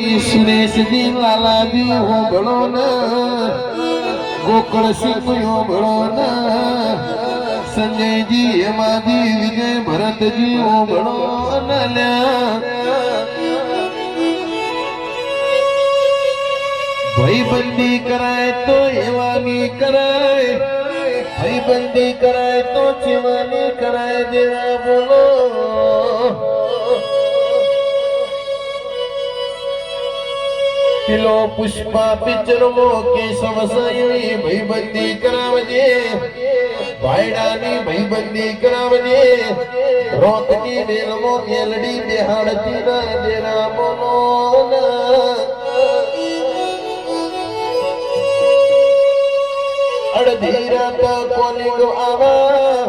સુરેશજી લાલાજી હોબળો ને ગોકળ સિંહ હોબળો ને સંજયજી, હેમાજી, વિજય ભરતજી હોબળો ને ભાઈબંધી કરાય તો એવાની કરાય ભાઈબંધી કરાય તો ચેવાની કરાય દેવા બોલો. પેલો પુષ્પા પિક્ચર મો કેશવ સાયણી ભાઈબંધી કરાવજે ભાઈડાની ભાઈબંધી કરાવજે રોતની મેલમો મેલડી બેહાડતી ના દેરા બોલો ના અડધી રાત કોલિંગ આવા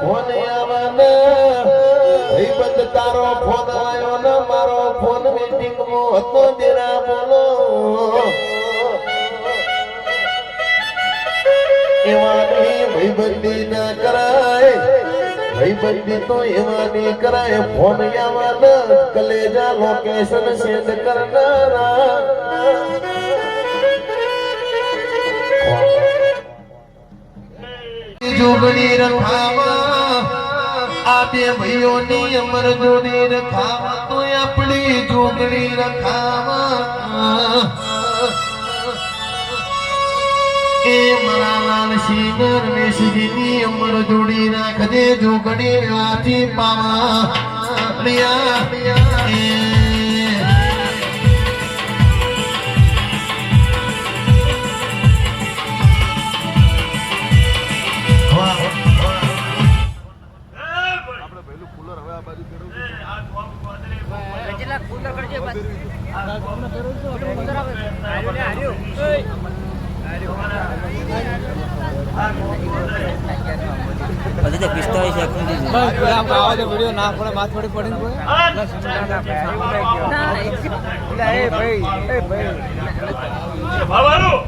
ફોન આવવાના ભાઈબંધ તારો ફોન આવ્યો ના, મારો મીટિંગમાં હતો દેરા બોલો. એવાની ભાઈબંધી ના કરાય. ભાઈબંધી તો એવાની કરાય. ફોન આવવાના કલેજા લોકેશન સેન્ડ કરનારા. જોગણી રખાવા. આ બે ભાઈઓની અમર જોડી રખાવા તો આપણી જોગણી રખાવા. એ મારા લાલ સિંહ રમેશજીની અમર જોડી રાખજે, જોગણી વાથી પાવા. લિયા એ પછી તો પિસ્તાળીસ એકનું દીધું. ભાવારું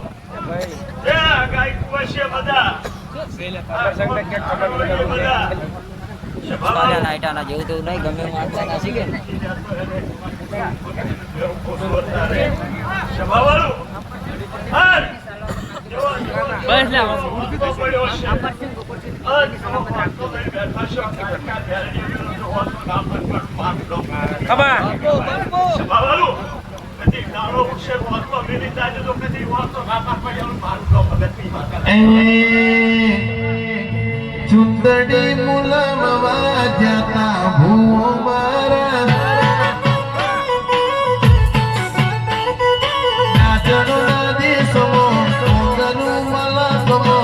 એ આ ગાય ભાઈ ભાઈ બધા. સ્ટાલિયા નાઈટાના જેવું તેવું નહીં ગમે આટલા નાસી કે ને. ભાવારું ચુંદડી મુલમવા જતા ભૂવો મારા. નાચનો ના દેશમો કોંગનું મલકમો